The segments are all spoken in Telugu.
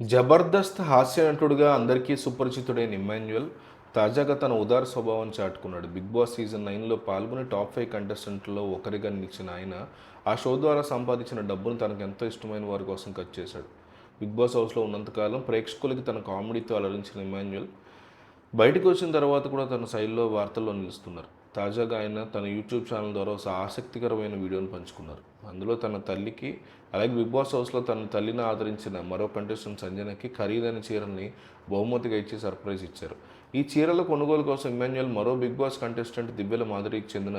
జబర్దస్త్ హాస్య నటుడుగా అందరికీ సుపరిచితుడైన ఇమాన్యుయల్ తాజాగా తన ఉదార స్వభావం చాటుకున్నాడు. బిగ్ బాస్ సీజన్ నైన్లో పాల్గొని టాప్ ఫైవ్ కంటెస్టెంట్లో ఒకరిగా నిలిచిన ఆయన ఆ షో ద్వారా సంపాదించిన డబ్బును తనకు ఎంతో ఇష్టమైన వారి కోసం ఖర్చు చేశాడు. బిగ్ బాస్ హౌస్లో ఉన్నంతకాలం ప్రేక్షకులకి తన కామెడీతో అలరించిన ఇమాన్యుయల్ బయటకు వచ్చిన తర్వాత కూడా తన శైలిలో వార్తల్లో నిలుస్తున్నారు. తాజాగా ఆయన తన యూట్యూబ్ ఛానల్ ద్వారా ఒక ఆసక్తికరమైన వీడియోను పంచుకున్నారు. అందులో తన తల్లికి అలాగే బిగ్ బాస్ హౌస్లో తన తల్లిని ఆదరించిన మరో కంటెస్టెంట్ సంజనకి ఖరీదైన చీరల్ని బహుమతిగా ఇచ్చి సర్ప్రైజ్ ఇచ్చారు. ఈ చీరల కొనుగోలు కోసం ఇమాన్యుయల్ మరో బిగ్ బాస్ కంటెస్టెంట్ దివ్యల మాధురికి చెందిన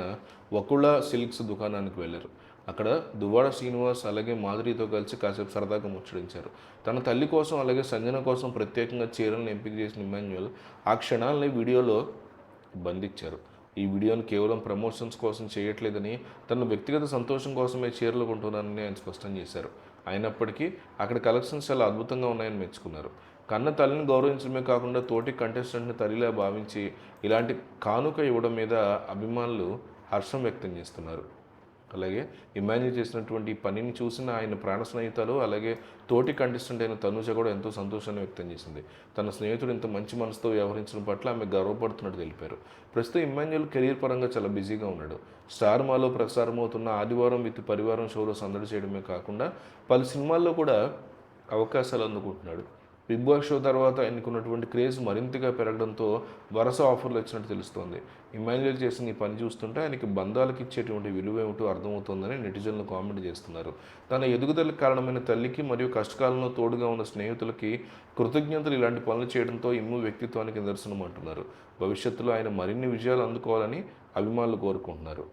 వకుళ సిల్క్స్ దుకాణానికి వెళ్ళారు. అక్కడ దువ్వాడ శ్రీనివాస్ అలాగే మాధురితో కలిసి కాసేపు సరదాగా ముచ్చడించారు తన తల్లి కోసం అలాగే సంజన కోసం ప్రత్యేకంగా చీరలను ఎంపిక చేసిన ఇమాన్యుయల్ ఆ క్షణాలని వీడియోలో బంధించారు. ఈ వీడియోను కేవలం ప్రమోషన్స్ కోసం చేయట్లేదని తన వ్యక్తిగత సంతోషం కోసమే చీరలు కొంటున్నానని ఆయన స్పష్టం చేశారు. అయినప్పటికీ అక్కడ కలెక్షన్స్ చాలా అద్భుతంగా ఉన్నాయని మెచ్చుకున్నారు. కన్న తల్లిని గౌరవించడమే కాకుండా తోటి కంటెస్టెంట్ని తల్లిలా భావించి ఇలాంటి కానుక ఇవ్వడం మీద అభిమానులు హర్షం వ్యక్తం చేస్తున్నారు. అలాగే ఇమాజిన్ చేసినటువంటి పనిని చూసిన ఆయన ప్రాణ స్నేహితులు అలాగే తోటి కంటెస్టెంట్ అయిన తనుజ కూడా ఎంతో సంతోషాన్ని వ్యక్తం చేసింది. తన స్నేహితుడు ఇంత మంచి మనసుతో వ్యవహరించడం పట్ల ఆమె గర్వపడుతున్నట్టు తెలిపారు. ప్రస్తుతం ఇమాన్యుల్ కెరీర్ పరంగా చాలా బిజీగా ఉన్నాడు. స్టార్ మాలో ప్రసారమవుతున్న ఆదివారం విత్ పరివారం షోలో సందడి చేయడమే కాకుండా పలు సినిమాల్లో కూడా అవకాశాలు అందుకుంటున్నాడు. బిగ్ బాస్ షో తర్వాత ఆయనకున్నటువంటి క్రేజ్ మరింతగా పెరగడంతో వరుస ఆఫర్లు వచ్చినట్టు తెలుస్తోంది. ఇమాన్యుయల్ చేసిన ఈ పని చూస్తుంటే ఆయనకి బంధాలకు ఇచ్చేటువంటి విలువ ఏమిటో అర్థమవుతోందని నెటిజన్లు కామెంట్ చేస్తున్నారు. తన ఎదుగుదలకు కారణమైన తల్లికి మరియు కష్టకాలంలో తోడుగా ఉన్న స్నేహితులకి కృతజ్ఞతలు ఇలాంటి పనులు చేయడంతో ఇమ్ము వ్యక్తిత్వానికి నిదర్శనం అంటున్నారు భవిష్యత్తులో ఆయన మరిన్ని విజయాలు అందుకోవాలని అభిమానులు కోరుకుంటున్నారు.